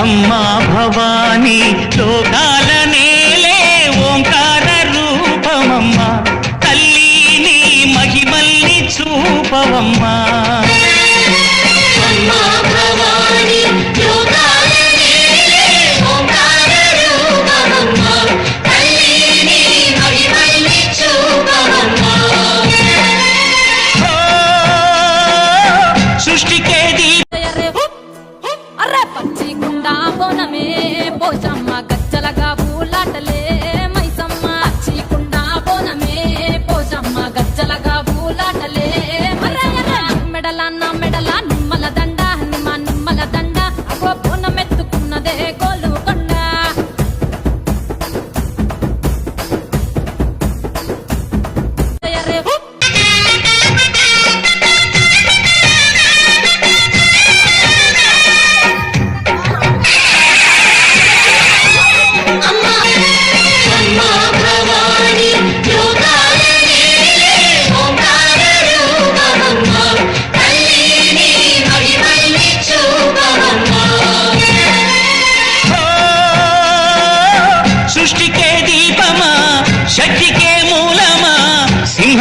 అమ్మా భవాని లోకాల నేలే ఓంకార రూపమమ్మా. తల్లిని మహిమల్ని చూపవమ్మా. perdóname, voy a matar.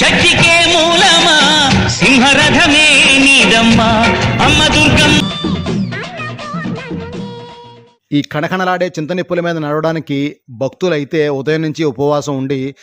షట్టికే మూలమా? సింహరథమే నీదమ్మా. అమ్మ దుర్గం. ఈ కణకణలాడే చింతనిప్పుల మీద నడవడానికి భక్తులైతే ఉదయం నుంచి ఉపవాసం ఉండి